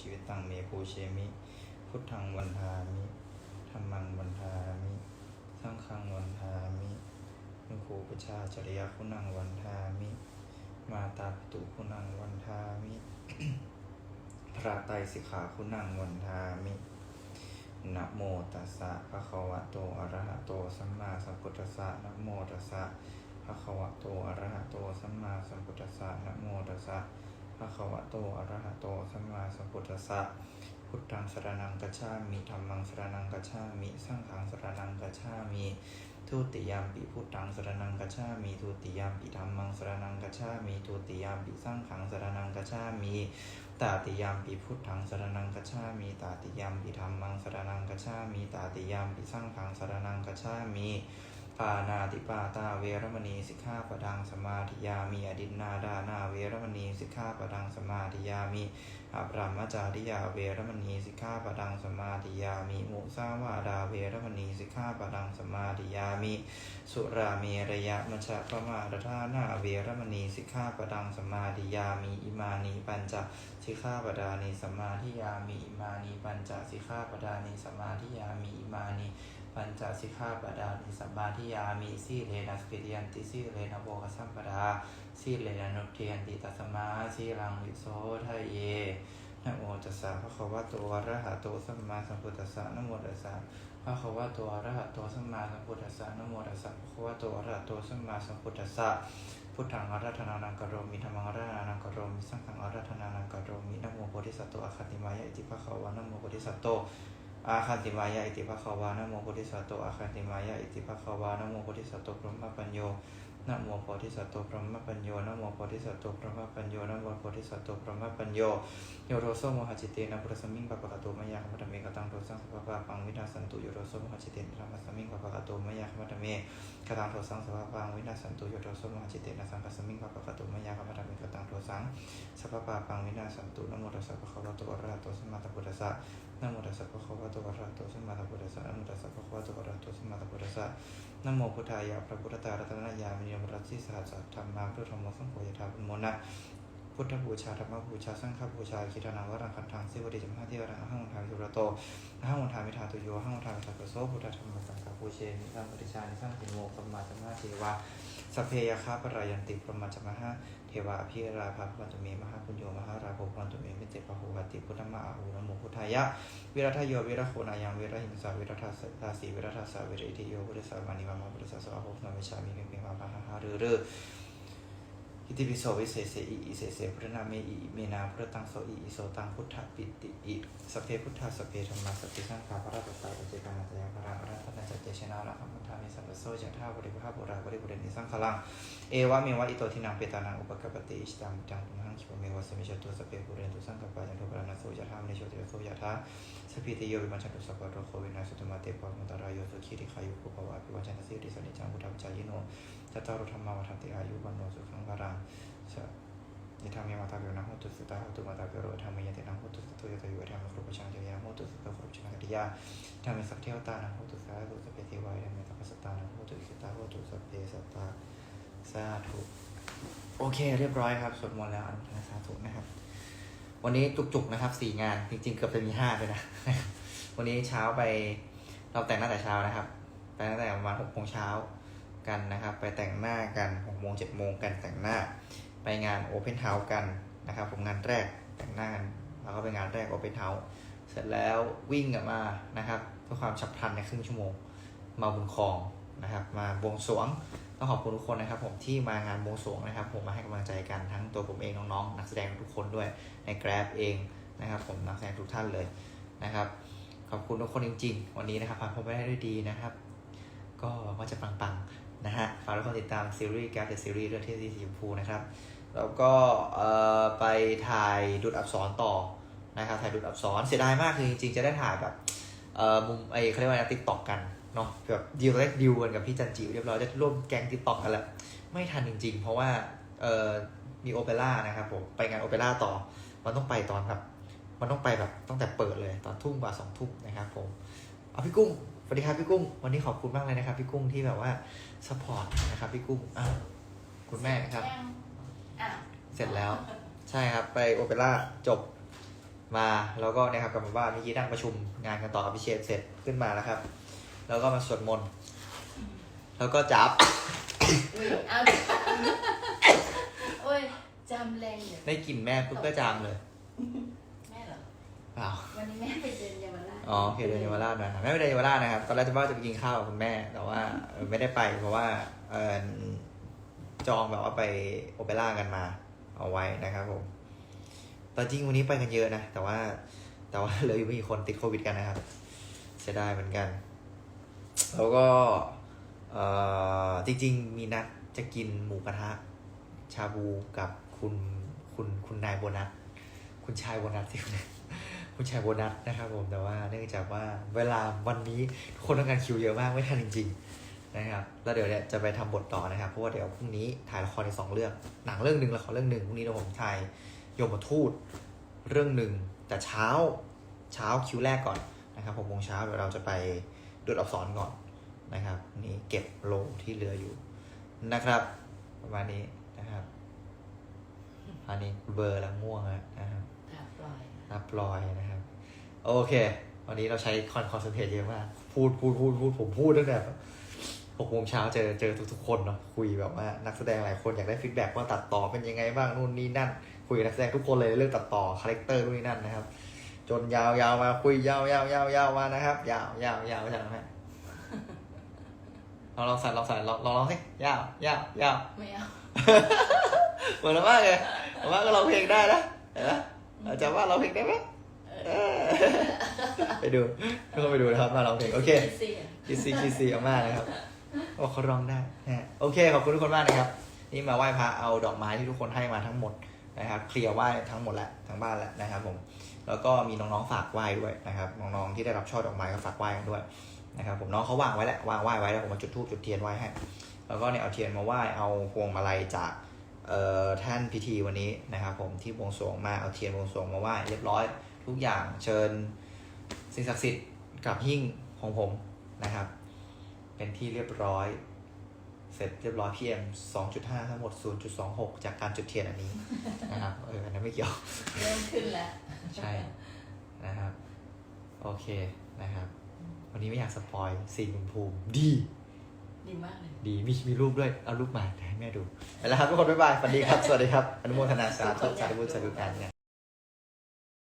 ชีวิตตังเมภูเชมิ พุทธังวันทามิธรรมังวันทามิสังฆังวันทามินุโคปชาจริยคุณังวันทามิ มาตาปตุคุณังวันทามิ พระไตรสิกขาคุณังวันทามินะโมตัสสะภะคะวะโตอะระหะโตสัมมาสัมพุทธัสสะนะโมตัสสะภะคะวะโตอะระหะโตสัมมาสัมพุทธัสสะนะโมตัสสะ ภะคะวะโต อะระหะโต สัมมาสัมพุทธัสสะ พุทธังสรณังกัจฉามิธัมมังสรณังกัจฉามิสังฆังสรณังกัจฉามิทุติยามปิพุทธังสรณังกัจฉามิทุติยามปิธัมมังสรณังกัจฉามิทุติยามปิสังฆังสรณังกัจฉามิตาติยามปิพุทธังสรณังกัจฉามิตาติยามปิธัมมังสรณังกัจฉามิตาติยามปิสังฆังสรณังกัจฉามิ ปานาติปาตาเวรมณีสิกขาปดังสมาธิยามิอดินนาดานาเวรมณีสิกขาปดังสมาธิยามิอปรามจาริยาเวรมณีสิกขาปดังสมาธิยามิมุสาวาดาเวรมณีสิกขาปดังสมาธิยามิสุราเมระยะมัชฌะปมาทธานาเวรมณีสิกขาปดังสมาธิยามิอิมานีปัญจสิกขาปดานิสมาธิยามิอิมานีปัญจสิกขาปดานิสมาธิยามิอิมานี ปัญจสิกขาปดานิสมาธิยามิสีเลนะสกิริยันติสีเลนะโบกสัมปดาสีเลนะนุเทียนติตัสสมาสีลังวิโสทะเยนะโมตัสสะภะควะตอะระหะโตสัมมาสัมพุทธัสสะนะโมตัสสะภะควะตอะระหะโตสัมมาสัมพุทธัสสะนะโมตัสสะภะควะตอะระหะโตสัมมาสัมพุทธัสสะพุทธังอาราธนานังกโรมิธัมมังอาราธนานังกโรมิสังฆังอาราธนานังกโรมินะโมโพธิสัตว์โตอะคติมายะอิติภะควะนะโมโพธิสัตว์โต อาคันติมายะอิติภะควะนะโมโพธิสัตโตอาคันติมายะอิติภะควะนะโมโพธิสัตโตพรหมปัญโยนะโมโพธิสัตว์โตพรหมปัญโยนะโมโพธิสัตว์โตพรหมปัญโยนะโมโพธิสัตว์โตพรหมปัญโยโยโรโซโมหจิตเตนะพุทธสมิงปะปะกะโตมยาคัมมัตเมกะตังโทสังสัพพะปังวินาสันตุโยโรโซโมหจิตเตนะธรรมสมิงปะปะกะโตมยาคัมมัตเมกะตังโทสังสัพพะปังวินาสันตุโยโรโซโมหจิตเตนะสังฆสมิงปะปะกะโต สัพพะปังวินาสันตุนะโมตัสสะภะคะวะโตอะระหะโตสัมมาสัมพุทธัสสะนะโมตัสสะภะคะวะโตอะระหะโตสัมมาสัมพุทธัสสะนะโมตัสสะภะคะวะโตอะระหะโตสัมมาสัมพุทธัสสะนะโมพุทธายะพระพุทธตารัตนายามิยมรัตสิสหัสสะธรรมาพุทธโมสังโฆยถาปุโมนะ พุทธบูชาธรรมบูชาสังฆบูชาคิทนังวรังคันทังเสวติจมหาเทวรังหังวันทาวิสุรโตหังวันทามิทาตุโยหังวันทามิทาตุโสพุทธธรรมสังฆบูเชนิสังปฏิชานิสังติโมสัมมาสัมมาเทวาสัพเพยคาปรายันติพรหมจมหาเทวาอภิราภาพันตุเมมหาปุญโยมหาราภพันตุเมมิเตปะโหวัติพุทธมาอาหูนโมพุทธายะวิรัทโยวิรัโคนายังวิรหิงสาวิรัทาสาสีวิรัทสาวิริติโยพุทธสามานิวามาพุทธสาสวะโภคนาวิชามิเมเมวาภาหารือรือ อิติปิโสวิเศษเสอิอิเศษเสพุทธนาเมอิอิเมนาพุทธตังโสอิอิโสตังพุทธปิติอิสพเพพุทธาสพเพธรรมาสพเพสังฆาพระราตตาปเจกานาตยาพระอรัตนาจัตเจชนะละคัมพุทธามิสัมปโสจัตถาบริภาบุราบริบุเรนิสังขลัง เอวะเมวะอิโตทินังเปตานังอุปกปปติอิชิตังจังตุมหังคิปเมวะสมิจตุสเพบุเรนตุสังกปปาจันโทปรานัสโสจัตถามเนโชติโสยะถาสพิติโยวิมัชตุสัพพะโรโควินาสตุมาเตปะมุตารายโยสุขีริขายุปุภวะอภิวัชนะสิริสนิจังพุทธจายโนจัตตารุธรรมาวทันติอายุวันโนสุขังพรังสยะธรรมยมาตาเบลนะโหตุสตาโหตุมาตาเบลโรธรรมยะเตนะโหตุสตุยะตยุยะธรรมครุปชังจริยาโหตุสุตครุปชังกติยาธรรมสัพเทวตานะโหตุสาธุสัพเพเทวายธรรมสัพพสตานะโหตุสิตาโหตุสเพสัตตาธุโอเค เรียบร้อยครับสวดมนต์แล้วอนุโมทนาสาธุนะครับ วันนี้จุกๆนะครับสี่งานจริงๆ เกือบจะมีห้าเลยนะ วันนี้เช้าไปเราแต่งหน้าแต่เช้านะครับไปตั้งแต่ประมาณหกโมงเช้ากันนะครับ ไปแต่งหน้ากันหกโมงเจ็ดโมงกันแต่งหน้า ไปงานโอเพนเฮาส์กันนะครับผมงานแรกแต่งหน้ากันแล้วก็ไปงานแรกโอเพนเฮาส์เสร็จแล้ววิ่งกลับมานะครับเพื่อความฉับพลันในครึ่งชั่วโมง มาบุญคลอง นะครับมาบวงสรวงต้องขอบคุณทุกคนนะครับ ผมที่มางานบวงสรวงนะครับ ผมมาให้กำลังใจกันทั้งตัวผมเองน้องๆนักแสดงทุกคนด้วยใน Grab เองนะครับ ผมนักแสดงทุกท่านเลยนะครับ ขอบคุณทุกคนจริง ๆ วันนี้นะครับผ่านพ้นไปได้ด้วยดีนะครับ ก็ว่าจะปังๆนะฮะฝากทุกคนติดตามซีรีส์ Grab the Series เรื่องที่สีชมพูนะครับแล้วก็เออไปถ่ายดูดอักษรต่อนะครับถ่ายดูดอักษรเสียดายมากคือจริงๆจะได้ถ่ายแบบเออมุมไอเขาเรียกว่าติ๊กต็อกกัน เนาะแบบดีลแรกดีลกันกับพี่จันจิเรียบร้อยจะร่วมแก๊งติ๊กต็อกกันแล้วไม่ทันจริง ๆ เพราะว่าเอ่อมีโอเปร่านะครับผมไปงานโอเปร่าต่อ มันต้องไปตอนแบบมันต้องไปแบบตั้งแต่เปิดเลยตอนทุ่มกว่าสองทุ่มนะครับผมเอาพี่กุ้งสวัสดีครับพี่กุ้ง วันนี้ขอบคุณมากเลยนะครับพี่กุ้งที่แบบว่าสปอร์ตนะครับพี่กุ้งอ้าวคุณแม่ครับยังอะเสร็จแล้ว ใช่ครับไปโอเปร่าจบมาแล้วก็นะครับกลับมาบ้านเมื่อกี้นั่งประชุมงานกันต่อกับพี่เชษเสร็จขึ้นมาแล้วครับ แล้วก็มาสวดมนต์แล้วก็จับอุ้ยเอาโอ้ยจำแรงอยู่ได้กลิ่นแม่ปุ๊บก็จามเลยแม่เหรอ เปล่าวันนี้แม่ไปเดินเยาวราชอ๋อโอเคเดินเยาวราชมาแม่ไปเดินเยาวราชนะครับตอนแรกจะว่าจะไปกินข้าวกับคุณแม่ แต่ว่าเออไม่ได้ไปเพราะว่าเออจองแบบว่าไปโอเปร่ากันมา เอาไว้นะครับผมแต่จริงวันนี้ไปกันเยอะนะแต่ว่าแต่ว่าเหลืออยู่ไม่กี่คนติดโควิดกันนะครับเสียดายเหมือนกัน แล้วก็จริงๆ มีนัดจะกินหมูกระทะ ชาบูกับคุณคุณคุณนายโบนัส คุณชายโบนัสที่คุณคุณชายโบนัสนะครับผมแต่ว่าเนื่องจากว่าเวลาวันนี้ทุกคนต้องการคิวเยอะมากไม่ทันจริง ๆ นะครับ แล้วเดี๋ยวเนี่ยจะไปทำบทต่อนะครับ เพราะว่าเดี๋ยวพรุ่งนี้ถ่ายละครในสองเรื่อง หนังเรื่องหนึ่งละครเรื่องหนึ่งพรุ่งนี้เดี๋ยวผมถ่ายยมทูตเรื่องหนึ่งแต่เช้าเช้าคิวแรกก่อนนะครับหกโมงเช้าเดี๋ยวเราจะไป ดูดอักษรก่อนนะครับ นี่เก็บโลที่เหลืออยู่นะครับ ประมาณนี้นะครับ อันนี้เบลอร์แล้วง่วงแล้วนะครับค่ะปล่อยนับรอยนะครับ โอเค วันนี้เราใช้คอนคอนเซนเทรตเยอะมาก พูดพูดพูดพูดผมพูดตั้งแต่หกโมงเช้าเจอเจอทุกๆคนเนาะคุยแบบว่านักแสดงหลายคนอยากได้ฟีดแบ็กว่าตัดต่อเป็นยังไงบ้างนู่นนี่นั่น คุยกับนักแสดงทุกคนเลยเรื่องตัดต่อคาแรคเตอร์นู่นนี่นั่นนะครับ จนยาวยาวมาคุยยาวยาวยาวยาวมานะครับ ยาวยาวยาวยาวไหมลองลองใส่ลองใส่ลองลองลองสิยาวยาวยาวไม่เอาเหมือนมากเลยผมว่าก็ร้องเพลงได้นะเห็นไหมเราจะว่าร้องเพลงได้ไหมเออไปดูทุกคนไปดูนะครับมาร้องเพลงโอเคเสียคิดซีคิดซีเอามากนะครับโอ้เขาร้องได้นะฮะโอเคขอบคุณทุกคนมากนะครับ นี่มาไหว้พระเอาดอกไม้ที่ทุกคนให้มาทั้งหมด นะครับเคลียร์ไหว้ทั้งหมดแล้วทั้งบ้านแล้วนะครับผมแล้วก็มีน้องๆฝากไหว้ด้วยนะครับน้องๆที่ได้รับช่อดอกไม้ก็ฝากไหว้กันด้วยนะครับผมน้องเขาวางไว้แหละวางไหว้ไว้แล้วผมมาจุดธูปจุดเทียนไหว้ให้แล้วก็เนี่ยเอาเทียนมาไหว้เอาพวงมาลัยจากเอ่อท่านพิธีวันนี้นะครับ ผมที่บวงสรวงมาเอาเทียนบวงสรวงมาไหว้เรียบร้อย ทุกอย่างเชิญสิ่งศักดิ์สิทธิ์กับหิ้งของผมนะครับ เป็นที่เรียบร้อย เสร็จเรียบร้อย PM 2.5 ทั้งหมด 0.26 จากการจุดเทียนอันนี้นะครับ เอออันนั้นไม่เกี่ยว เริ่มขึ้นแล้ว ใช่ นะครับ โอเค นะครับ วันนี้ไม่อยากสปอยสีบุญภูมิ ดี ดีมากเลย ดี มีมีรูปด้วย เอารูปมาให้แม่ดูไปแล้วครับทุกคน บ๊ายบาย สวัสดีครับ สวัสดีครับ อนุโมทนาสาธุสาธุบุญสาธุการเนี่ย